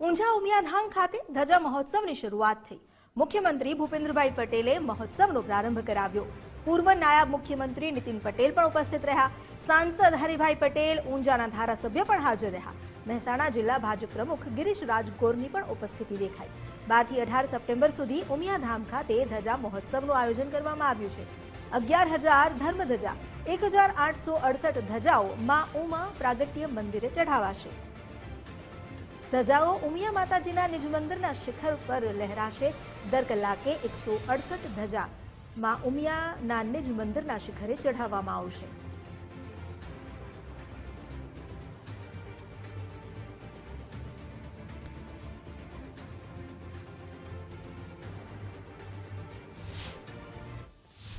ઊંઝા ઉમિયાધામ ખાતે ધજા મહોત્સવની શરૂઆત થઈ. મુખ્યમંત્રી ભૂપેન્દ્રભાઈ પટેલે મહોત્સવનો પ્રારંભ કરાવ્યો. પૂર્વ નાયબ મુખ્યમંત્રી નીતિન પટેલ પણ ઉપસ્થિત રહ્યા. સાંસદ હરિભાઈ પટેલ ઊંઝાના ધારાસભ્ય પણ હાજર રહ્યા. મહેસાણા જિલ્લા ભાજપ પ્રમુખ ગિરીશ રાજગોરની પણ ઉપસ્થિતિ દેખાઈ. બારથી અઢાર સપ્ટેમ્બર સુધી ઉમિયાધામ ખાતે ધજા મહોત્સવનું આયોજન કરવામાં આવ્યું છે. અગિયાર હજાર ધર્મધજા, એક હજાર આઠસો અડસઠ ધજાઓ મા ઉમા પ્રાગટ્ય મંદિરે ચઢાવાશે. ધજાઓ ઉમિયા માતાજીના નિજ મંદિરના શિખર પર લહેરાશે. દર કલાકે એકસો અડસઠ ધજા માં ઉમિયાના નિજ મંદિરના શિખરે ચઢાવવામાં આવશે.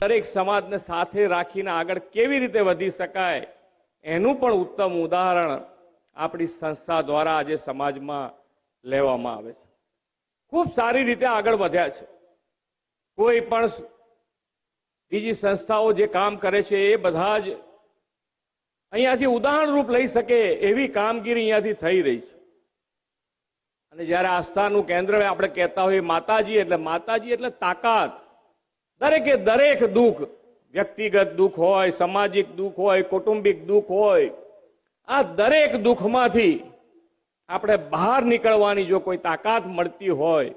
દરેક સમાજને સાથે રાખીને આગળ કેવી રીતે વધી શકાય એનું પણ ઉત્તમ ઉદાહરણ આપણી સંસ્થા દ્વારા આજે સમાજમાં લેવામાં આવે છે. ખૂબ સારી રીતે આગળ વધ્યા છે. કોઈ પણ બીજી સંસ્થાઓ જે કામ કરે છે એ બધા જ અહીંયાથી ઉદાહરણરૂપ લઈ શકે એવી કામગીરી અહીંયાથી થઈ રહી છે. અને જ્યારે આસ્થાનું કેન્દ્ર આપણે કહેતા હોઈએ માતાજી, એટલે માતાજી એટલે તાકાત. દરેકે દરેક દુઃખ, વ્યક્તિગત દુઃખ હોય, સામાજિક દુઃખ હોય, કૌટુંબિક દુઃખ હોય આ દરેક દુઃખમાંથી આપણે બહાર નીકળવાની જો કોઈ તાકાત મળતી હોય,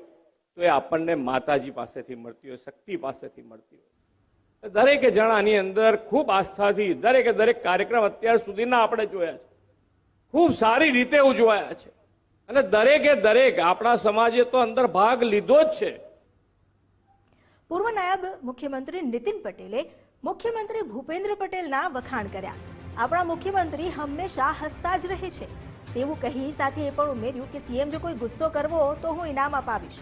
તો એ આપણને માતાજી પાસેથી મળતી હોય, શક્તિ પાસેથી મળતી હોય. દરેકે જણાની અંદર ખૂબ આસ્થાથી દરેકે દરેક કાર્યક્રમ અત્યાર સુધીના આપણે જોયા છે. ખૂબ સારી રીતે ઉજવાયા છે. અને દરેકે દરેક આપણા સમાજે તો અંદર ભાગ લીધો જ છે. પૂર્વ નાયબ મુખ્યમંત્રી નીતિન પટેલે મુખ્યમંત્રી ભૂપેન્દ્ર પટેલના વખાણ કર્યા. આપણા મુખ્યમંત્રી હંમેશા હસતા જ રહે છે. તેવું કહી સાથે એ પણ ઉમેર્યું કે સીએમ જો કોઈ ગુસ્સો કરવો તો હું ઇનામ અપાવીશ.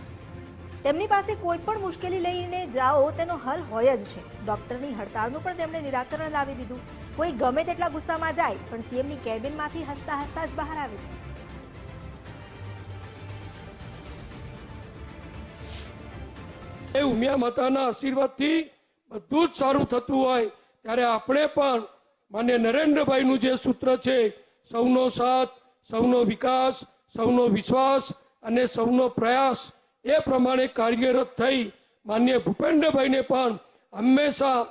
તેમની પાસે કોઈ પણ મુશ્કેલી લઈને જાઓ તેનો હલ હોય જ છે. ડોક્ટરની હડતાળનું પણ તેમણે નિરાકરણ લાવી દીધું. કોઈ ગમે તેટલા ગુસ્સામાં જાય, પણ સીએમની કેબિનમાંથી હસતા હસતા જ બહાર આવે છે. એ ઉમિયા માતાના આશીર્વાદથી બધું જ સારું થતું હોય, ત્યારે આપણે પણ માન્ય નરેન્દ્રભાઈનું જે સૂત્ર છે, સૌનો સાથ, સૌનો વિકાસ, સૌનો વિશ્વાસ અને સૌનો પ્રયાસ, એ પ્રમાણે કાર્યરત થઈ માન્ય ભૂપેન્દ્રભાઈને પણ હંમેશા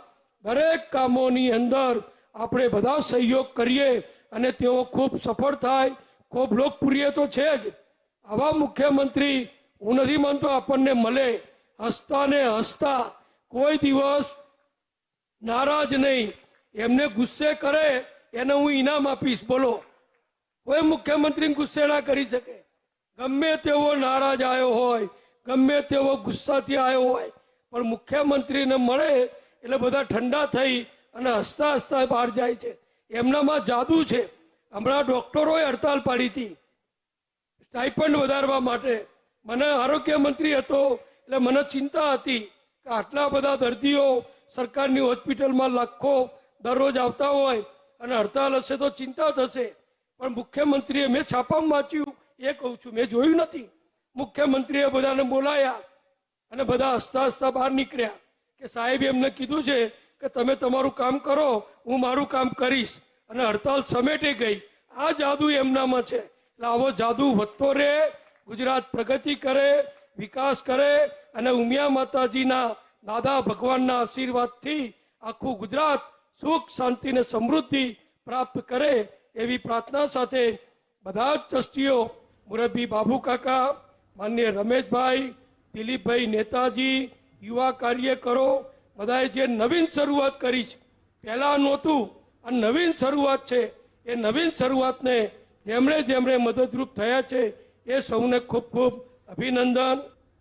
દરેક કામોની અંદર આપણે બધા સહયોગ કરીએ અને તેઓ ખૂબ સફળ થાય, ખૂબ લોકપ્રિય તો છે જ. આવા મુખ્યમંત્રી હું નથી માનતો આપણને મળે, હસતા ને હસતા કોઈ દિવસ નારાજ નહીં. એમને ગુસ્સે કરે, એને હું ઇનામ આપીશ, બોલો. કોઈ મુખ્યમંત્રી ગુસ્સે ના કરી શકે. ગમે તેવો નારાજ આવ્યો હોય, ગમે તેવો ગુસ્સાથી આવ્યો હોય, પણ મુખ્યમંત્રીને મળે એટલે બધા ઠંડા થઈ અને હસતા હસતા બહાર જાય છે. એમનામાં જાદુ છે. હમણાં ડોક્ટરોએ હડતાલ પાડી હતી. સ્ટાઇપન્ડ વધારવા માટે. મને આરોગ્ય મંત્રી હતો, એટલે મને ચિંતા હતી કે આટલા બધા દર્દીઓ સરકારની હોસ્પિટલમાં લાખો દરરોજ આવતા હોય અને હડતાલ હશે તો ચિંતા થશે. પણ મુખ્યમંત્રીએ મેં છાપામાં વાંચ્યું, એ કહું છું, મેં જોયું નથી. મુખ્યમંત્રીએ બધાને બોલાયા અને બધા હસતા હસતા બહાર નીકળ્યા કે સાહેબ એમને કીધું છે કે તમે તમારું કામ કરો, હું મારું કામ કરીશ. અને હડતાલ સમેટે ગઈ. આ જાદુ એમનામાં છે. એટલે આવો જાદુ વધતો રહે, ગુજરાત પ્રગતિ કરે, વિકાસ કરે અને ઉમિયા માતાજીના દાદા ભગવાનના આશીર્વાદથી આખું ગુજરાત સુખ, શાંતિ અને સમૃદ્ધિ પ્રાપ્ત કરે એવી પ્રાર્થના સાથે બધા જ ટ્રસ્ટીઓ, મુરબ્બી બાબુ કાકા, માન્ય રમેશભાઈ, દિલીપભાઈ નેતાજી, યુવા કાર્યકરો, બધાએ જે નવીન શરૂઆત કરી છે પહેલાં નહોતું આ નવીન શરૂઆત છે, એ નવીન શરૂઆતને જેમણે જેમણે મદદરૂપ થયા છે, એ સૌને ખૂબ ખૂબ અભિનંદન.